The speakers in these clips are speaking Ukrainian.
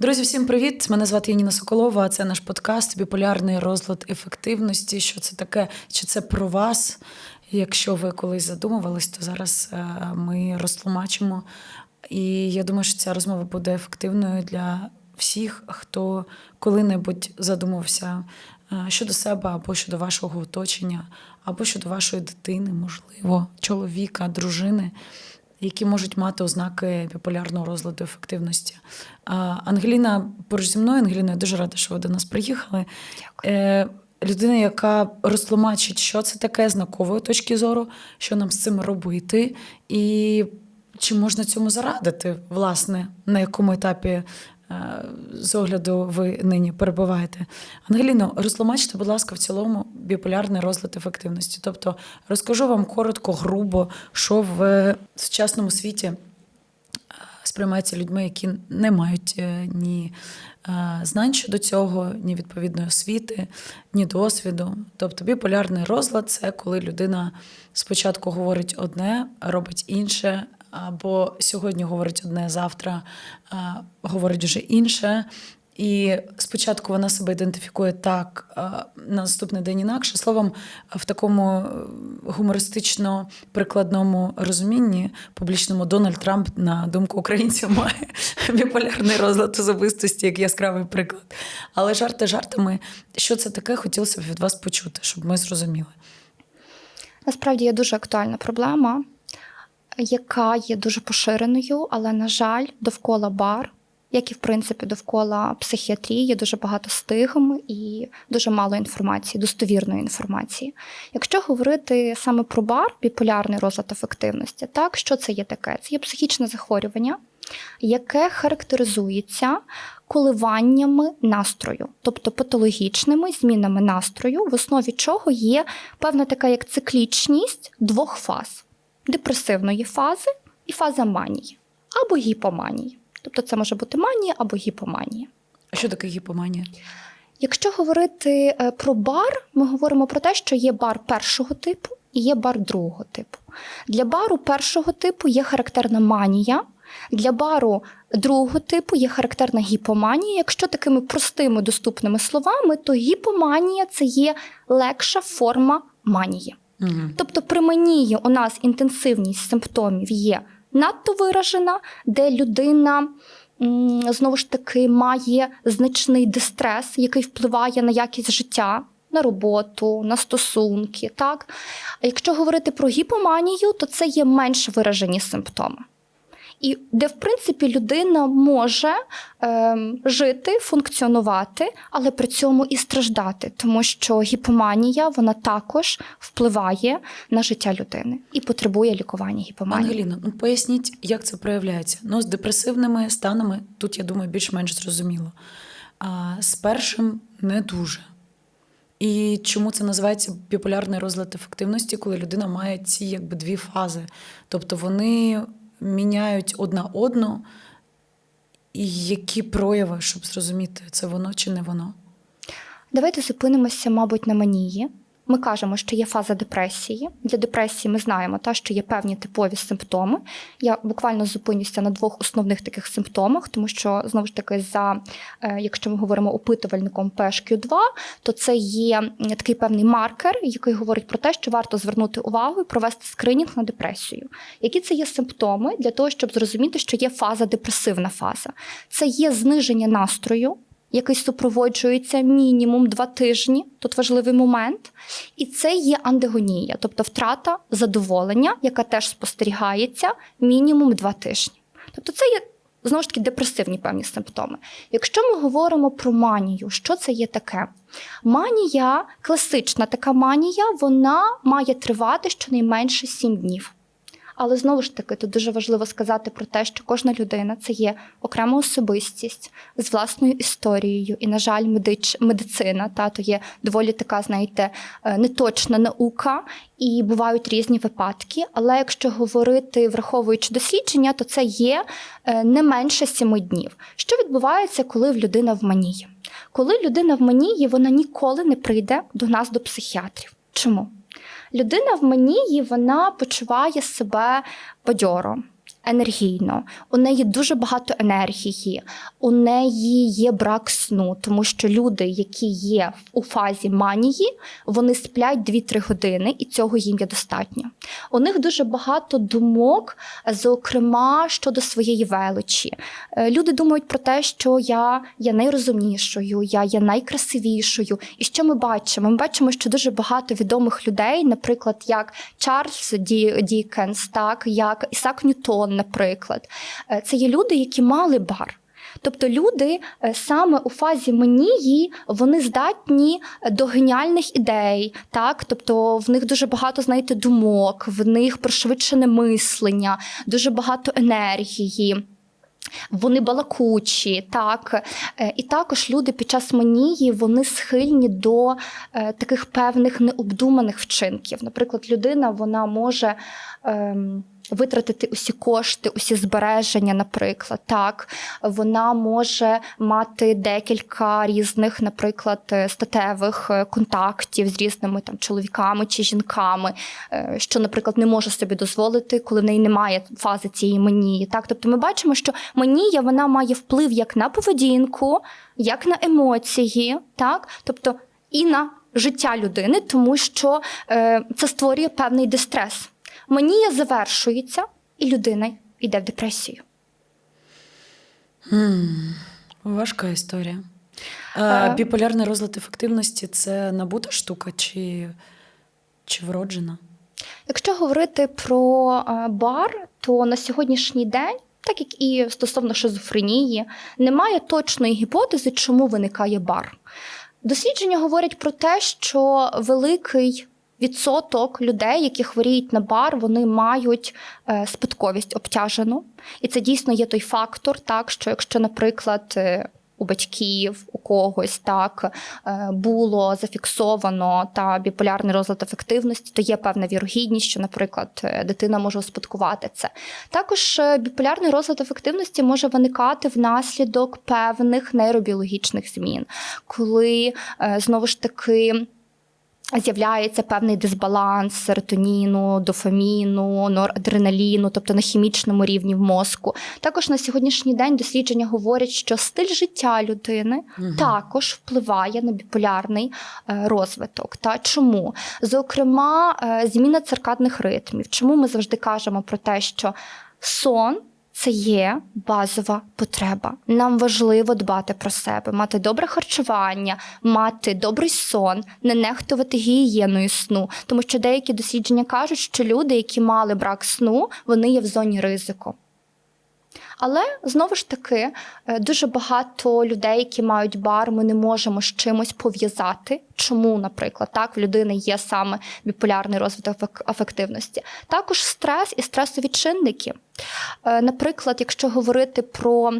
Друзі, всім привіт! Мене звати Яніна Соколова. Це наш подкаст Біполярний розлад ефективності. Що це таке? Чи це про вас? Якщо ви колись задумувались, то зараз е, ми розтлумачимо. І я думаю, що ця розмова буде ефективною для всіх, хто коли-небудь задумався е, щодо себе або щодо вашого оточення, або щодо вашої дитини, можливо, чоловіка, дружини які можуть мати ознаки біполярного розладу ефективності. Ангеліна поруч зі мною, Ангеліна, я дуже рада, що ви до нас приїхали. Дякую. Е, Людина, яка розтлумачить, що це таке з наукової точки зору, що нам з цим робити, і чи можна цьому зарадити, власне, на якому етапі з огляду ви нині перебуваєте. Ангеліно, розтлумачте, будь ласка, в цілому біполярний розлад ефективності. Тобто розкажу вам коротко, грубо, що в сучасному світі е, сприймається людьми, які не мають е, ні е, знань щодо цього, ні відповідної освіти, ні досвіду. Тобто біполярний розлад це коли людина спочатку говорить одне, робить інше, або сьогодні говорить одне, завтра говорить вже інше. І спочатку вона себе ідентифікує так, на наступний день інакше. Словом, в такому е, гумористично-прикладному розумінні публічному Дональд Трамп, на думку українців, має біполярний розлад особистості, як яскравий приклад. Але жарти жартами, що це таке, хотілося б від вас почути, щоб ми зрозуміли. Насправді є дуже актуальна проблема, яка є дуже поширеною, але, на жаль, довкола бар, як і в принципі довкола психіатрії, є дуже багато стигм і дуже мало інформації, достовірної інформації. Якщо говорити саме про бар, біполярний розлад ефективності, так що це є таке? Це є психічне захворювання, яке характеризується коливаннями настрою, тобто патологічними змінами настрою, в основі чого є певна така як циклічність двох фаз депресивної фази і фаза манії або гіпоманії. Тобто це може бути манія або гіпоманія. А що таке гіпоманія? Якщо говорити е, про бар, ми говоримо про те, що є бар першого типу і є бар другого типу. Для бару першого типу є характерна манія. Для бару другого типу є характерна гіпоманія. Якщо такими простими доступними словами, то гіпоманія це є легша форма манії. Угу. Тобто при манії у нас інтенсивність симптомів є надто виражена, де людина знову ж таки має значний дистрес, який впливає на якість життя. На роботу, на стосунки, так. А якщо говорити про гіпоманію, то це є менш виражені симптоми. І де, в принципі, людина може ем, жити, функціонувати, але при цьому і страждати, тому що гіпоманія вона також впливає на життя людини і потребує лікування гіпоманії. Ангеліна, ну поясніть, як це проявляється. Ну, з депресивними станами тут, я думаю, більш-менш зрозуміло. А з першим не дуже. І чому це називається біполярний розлад ефективності, коли людина має ці якби дві фази. Тобто вони міняють одна одну, і які прояви, щоб зрозуміти, це воно чи не воно. Давайте зупинимося, мабуть, на манії. Ми кажемо, що є фаза депресії. Для депресії ми знаємо, та, що є певні типові симптоми. Я буквально зупинюся на двох основних таких симптомах, тому що знову ж таки, за е, якщо ми говоримо опитувальником PHQ-2, то це є такий певний маркер, який говорить про те, що варто звернути увагу і провести скринінг на депресію. Які це є симптоми для того, щоб зрозуміти, що є фаза депресивна фаза? Це є зниження настрою який супроводжується мінімум два тижні. Тут важливий момент. І це є андегонія, тобто втрата задоволення, яка теж спостерігається мінімум два тижні. Тобто, це є знову ж таки депресивні певні симптоми. Якщо ми говоримо про манію, що це є таке? Манія, класична така манія, вона має тривати щонайменше 7 днів. Але знову ж таки, тут дуже важливо сказати про те, що кожна людина це є окрема особистість з власною історією. І, на жаль, медич, медицина та то є доволі така, знаєте, е, неточна наука, і бувають різні випадки. Але якщо говорити, враховуючи дослідження, то це є е, не менше сіми днів. Що відбувається, коли людина в манії? Коли людина в манії, вона ніколи не прийде до нас до психіатрів. Чому? Людина в мені вона почуває себе бадьоро. Енергійно, у неї дуже багато енергії, у неї є брак сну, тому що люди, які є у фазі манії, вони сплять 2-3 години, і цього їм є достатньо. У них дуже багато думок, зокрема щодо своєї величі. Е, Люди думають про те, що я є найрозумнішою, я є найкрасивішою. І що ми бачимо? Ми бачимо, що дуже багато відомих людей, наприклад, як Чарльз Дікенс, так як Ісак Ньютон, наприклад, Е, це є люди, які мали бар. Тобто люди е, саме у фазі манії вони здатні до геніальних ідей, так тобто в них дуже багато знаєте думок, в них пришвидшене мислення, дуже багато енергії. Вони балакучі, так Е, і також люди під час манії вони схильні до е, таких певних необдуманих вчинків. Наприклад, людина вона може ем, витратити усі кошти, усі збереження, наприклад, так вона може мати декілька різних, наприклад, е, статевих е, контактів з різними там чоловіками чи жінками, е, що, наприклад, не може собі дозволити, коли в неї немає фази цієї манії. Так, тобто ми бачимо, що манія вона має вплив як на поведінку, як на емоції, так, тобто і на життя людини, тому що е, це створює певний дистрес. Манія завершується, і людина йде в депресію. Важка історія. Е. А, біполярний розлад ефективності це набута штука чи, чи вроджена? Якщо говорити про е, бар, то на сьогоднішній день, так як і стосовно шизофренії, немає точної гіпотези, чому виникає бар. Дослідження говорять про те, що великий відсоток людей, які хворіють на бар, вони мають е, спадковість обтяжену. І це дійсно є той фактор, так що якщо, наприклад, е, у батьків, у когось так е, було зафіксовано та біполярний розлад ефективності, то є певна вірогідність, що, наприклад, дитина може успадкувати це. Також біполярний розлад ефективності може виникати внаслідок певних нейробіологічних змін, коли знову ж таки. З'являється певний дисбаланс серотоніну, дофаміну, норадреналіну, тобто на хімічному рівні в мозку. Також на сьогоднішній день дослідження говорять, що стиль життя людини Мгм. також впливає на біполярний е, розвиток. Та чому? Зокрема, е, зміна циркадних ритмів. Чому ми завжди кажемо про те, що сон. Це є базова потреба. Нам важливо дбати про себе, мати добре харчування, мати добрий сон, не нехтувати гігієною сну. Тому що деякі дослідження кажуть, що люди, які мали брак сну, вони є в зоні ризику. Але знову ж таки, е, дуже багато людей, які мають бар, ми не можемо з чимось пов'язати. Чому, наприклад, так в людини є саме біполярний розвиток ефективності. Також стрес і стресові чинники. Е, Наприклад, якщо говорити про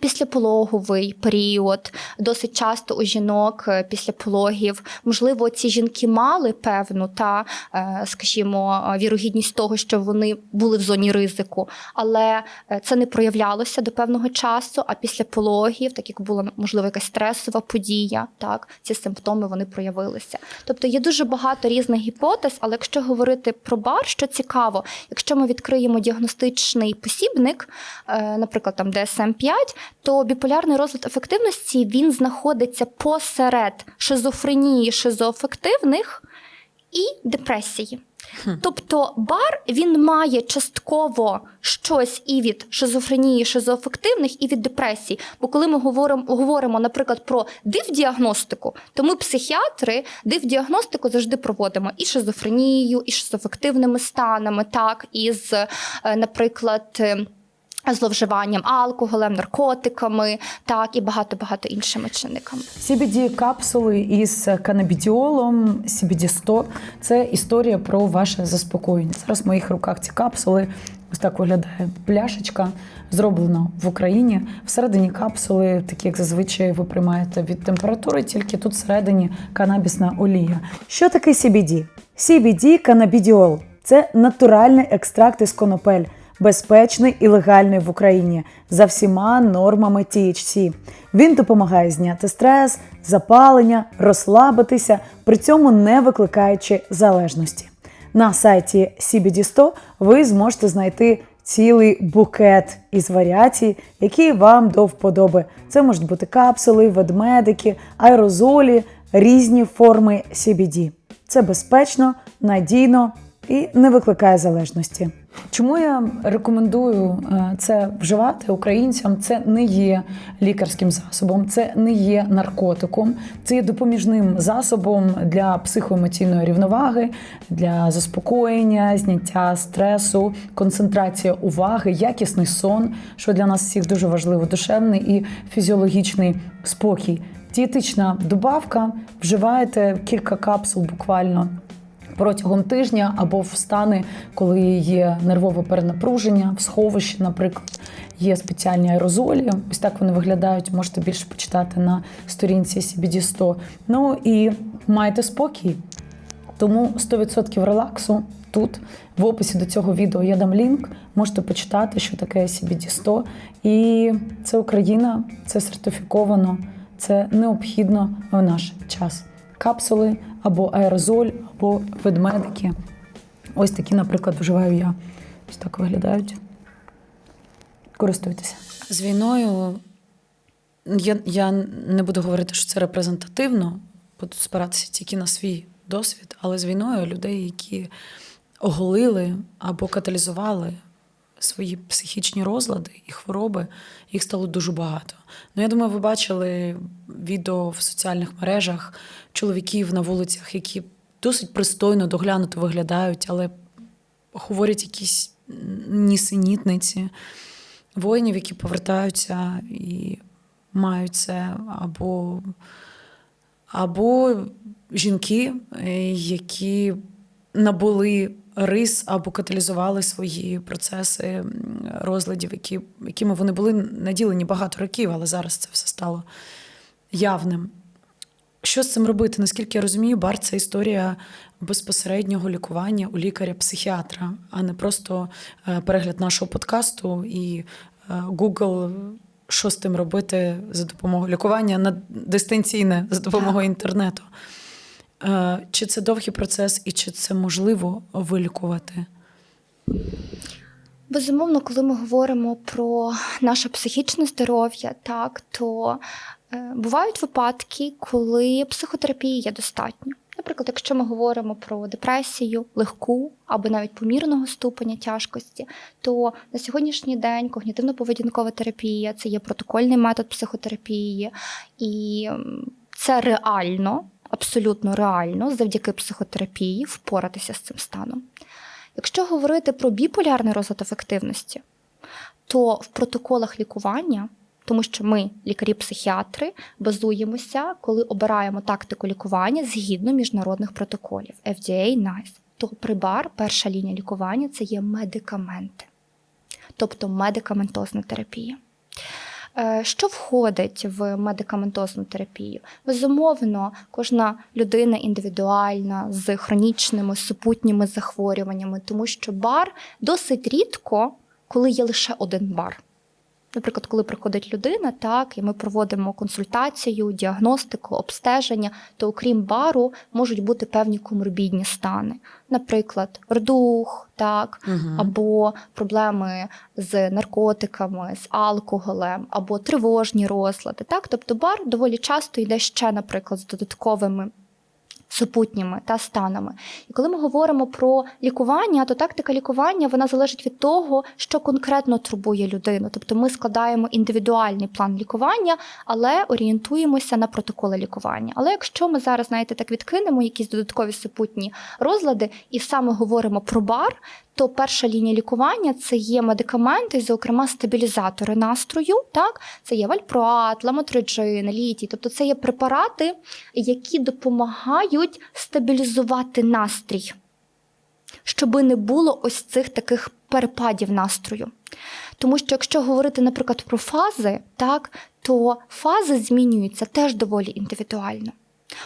Післяпологовий період досить часто у жінок е, після пологів, можливо, ці жінки мали певну та, е, скажімо, е, вірогідність того, що вони були в зоні ризику, але це не проявлялося до певного часу. А після пологів, так як була можливо якась стресова подія, так ці симптоми вони проявилися. Тобто є дуже багато різних гіпотез, але якщо говорити про бар, що цікаво, якщо ми відкриємо діагностичний посібник, наприклад, там DSM-5, то біполярний розлад ефективності він знаходиться посеред шизофренії шизоафективних і депресії. Тобто бар він має частково щось і від шизофренії, шизоафективних, і від депресії. Бо коли ми говоримо, говоримо, наприклад, про див-діагностику, то ми, психіатри, див-діагностику завжди проводимо і шизофренією, і шизоафективними станами, так, і з, е, наприклад. Зловживанням алкоголем, наркотиками, так і багато багато іншими чинниками. cbd капсули із канабідіолом, CBD-100 – це історія про ваше заспокоєння. Зараз в моїх руках ці капсули. Ось так виглядає пляшечка, зроблена в Україні. Всередині капсули, такі як зазвичай ви приймаєте від температури, тільки тут всередині канабісна олія. Що таке CBD? CBD канабідіол це натуральний екстракт із конопель безпечний і легальний в Україні за всіма нормами THC. Він допомагає зняти стрес, запалення, розслабитися, при цьому не викликаючи залежності. На сайті CBD100 ви зможете знайти цілий букет із варіацій, які вам до вподоби. Це можуть бути капсули, ведмедики, аерозолі, різні форми CBD. Це безпечно, надійно і не викликає залежності. Чому я рекомендую е, це вживати українцям? Це не є лікарським засобом, це не є наркотиком, це є допоміжним засобом для психоемоційної рівноваги, для заспокоєння, зняття стресу, концентрація уваги, якісний сон, що для нас всіх дуже важливо, душевний і фізіологічний спокій. Дієтична добавка, вживаєте кілька капсул буквально протягом тижня або в стани, коли є нервове перенапруження, в сховищі, наприклад, є спеціальні аерозолі. Ось так вони виглядають. Можете більше почитати на сторінці CBD 100. Ну і майте спокій. Тому 100% релаксу тут. В описі до цього відео я дам лінк. Можете почитати, що таке CBD 100. І це Україна, це сертифіковано, це необхідно в наш час. Капсули або аерозоль, або ведмедики. Ось такі, наприклад, вживаю я. Ось так виглядають. Користуйтеся. З війною я, я не буду говорити, що це репрезентативно, буду спиратися тільки на свій досвід, але з війною людей, які оголили або каталізували свої психічні розлади і хвороби, їх стало дуже багато. Ну, я думаю, ви бачили відео в соціальних мережах чоловіків на вулицях, які досить пристойно доглянуто виглядають, але говорять якісь нісенітниці, воїнів, які повертаються і мають це, або, або жінки, е, які набули рис або каталізували свої процеси розладів, які, якими вони були наділені багато років, але зараз це все стало явним. Що з цим робити? Наскільки я розумію, бар це історія безпосереднього лікування у лікаря-психіатра, а не просто е, перегляд нашого подкасту і е, Google, що з тим робити за допомогою лікування на дистанційне за допомогою інтернету. Е, Чи це довгий процес, і чи це можливо вилікувати? Безумовно, коли ми говоримо про наше психічне здоров'я, так то бувають випадки, коли психотерапії є достатньо. Наприклад, якщо ми говоримо про депресію, легку або навіть помірного ступеня тяжкості, то на сьогоднішній день когнітивно-поведінкова терапія це є протокольний метод психотерапії, і це реально, абсолютно реально, завдяки психотерапії впоратися з цим станом. Якщо говорити про біполярний розлад афективності, то в протоколах лікування, тому що ми, лікарі-психіатри, базуємося, коли обираємо тактику лікування згідно міжнародних протоколів FDA, NICE. То при бар перша лінія лікування це є медикаменти, тобто медикаментозна терапія. Е, Що входить в медикаментозну терапію? Безумовно, кожна людина індивідуальна з хронічними супутніми захворюваннями, тому що бар досить рідко, коли є лише один бар. Наприклад, коли приходить людина, так, і ми проводимо консультацію, діагностику, обстеження, то окрім бару можуть бути певні коморбідні стани, наприклад, рдух, так, Мгм. або проблеми з наркотиками, з алкоголем, або тривожні розлади. Так? Тобто бар доволі часто йде ще, наприклад, з додатковими супутніми та станами. І коли ми говоримо про лікування, то тактика лікування вона залежить від того, що конкретно турбує людину. Тобто ми складаємо індивідуальний план лікування, але орієнтуємося на протоколи лікування. Але якщо ми зараз, знаєте, так відкинемо якісь додаткові супутні розлади і саме говоримо про бар, то перша лінія лікування це є медикаменти, зокрема стабілізатори настрою. Так, це є вальпроат, ламотриджин, літій. Тобто це є препарати, які допомагають стабілізувати настрій, щоби не було ось цих таких перепадів настрою. Тому що якщо говорити, наприклад, про фази, так, то фази змінюються теж доволі індивідуально.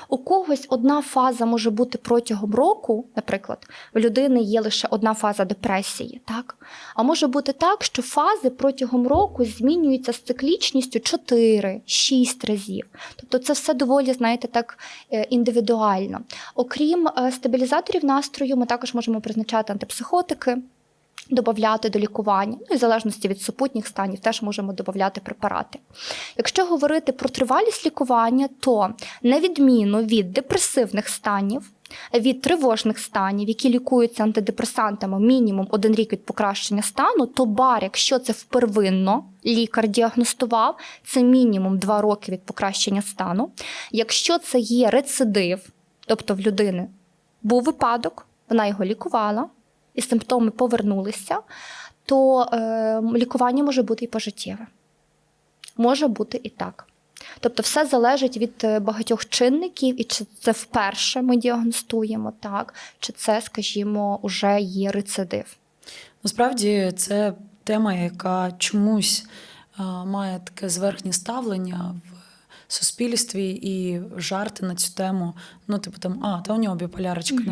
У когось одна фаза може бути протягом року, наприклад, в людини є лише одна фаза депресії, так? А може бути так, що фази протягом року змінюються з циклічністю 4-6 разів. Тобто це все доволі, знаєте, так е, індивідуально. Окрім е, стабілізаторів настрою, ми також можемо призначати антипсихотики. Додати до лікування, ну і в залежності від супутніх станів, теж можемо додати препарати. Якщо говорити про тривалість лікування, то на відміну від депресивних станів, від тривожних станів, які лікуються антидепресантами мінімум один рік від покращення стану, то бар, якщо це впервинно лікар діагностував, це мінімум 2 роки від покращення стану. Якщо це є рецидив, тобто в людини був випадок, вона його лікувала, і симптоми повернулися, то е, лікування може бути і пожиттєве. Може бути і так. Тобто, все залежить від е, багатьох чинників, і чи це вперше ми діагностуємо, так, чи це, скажімо, уже є рецидив. Насправді це тема, яка чомусь а, має таке зверхнє ставлення в суспільстві і жарти на цю тему. Ну, типу там, а, та у нього біполярочка.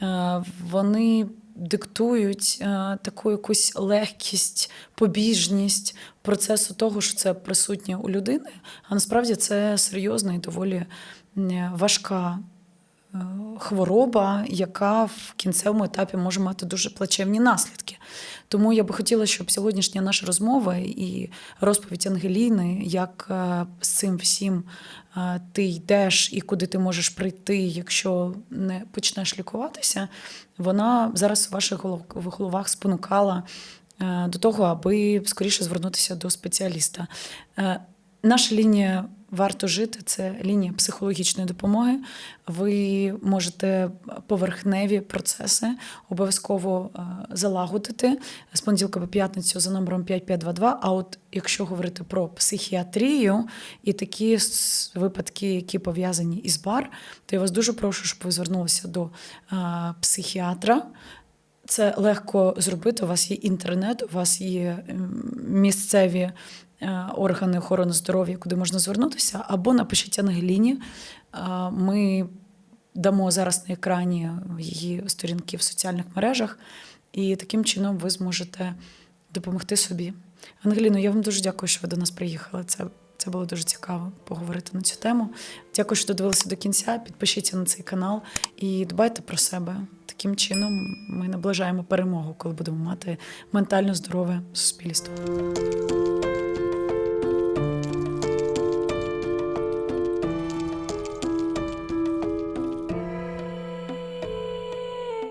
Да? Е, Вони диктують е, таку якусь легкість, побіжність процесу того, що це присутнє у людини. А насправді це серйозна і доволі важка хвороба, яка в кінцевому етапі може мати дуже плачевні наслідки. Тому я би хотіла, щоб сьогоднішня наша розмова і розповідь Ангеліни, як е, з цим всім е, ти йдеш і куди ти можеш прийти, якщо не почнеш лікуватися, вона зараз в ваших головах спонукала е, до того, аби скоріше звернутися до спеціаліста. Наша лінія варто жити це лінія психологічної допомоги. Ви можете поверхневі процеси обов'язково е, залагодити з понеділка по п'ятницю за номером 5522. А от якщо говорити про психіатрію і такі випадки, які пов'язані із бар, то я вас дуже прошу, щоб ви звернулися до е, психіатра. Це легко зробити. У вас є інтернет, у вас є місцеві органи охорони здоров'я, куди можна звернутися, або напишіть Ангеліні. Е, Ми дамо зараз на екрані її сторінки в соціальних мережах, і таким чином ви зможете допомогти собі. Ангеліно, я вам дуже дякую, що ви до нас приїхали. Це, це було дуже цікаво поговорити на цю тему. Дякую, що додивилися до кінця. Підпишіться на цей канал і дбайте про себе. Таким чином ми наближаємо перемогу, коли будемо мати ментально здорове суспільство.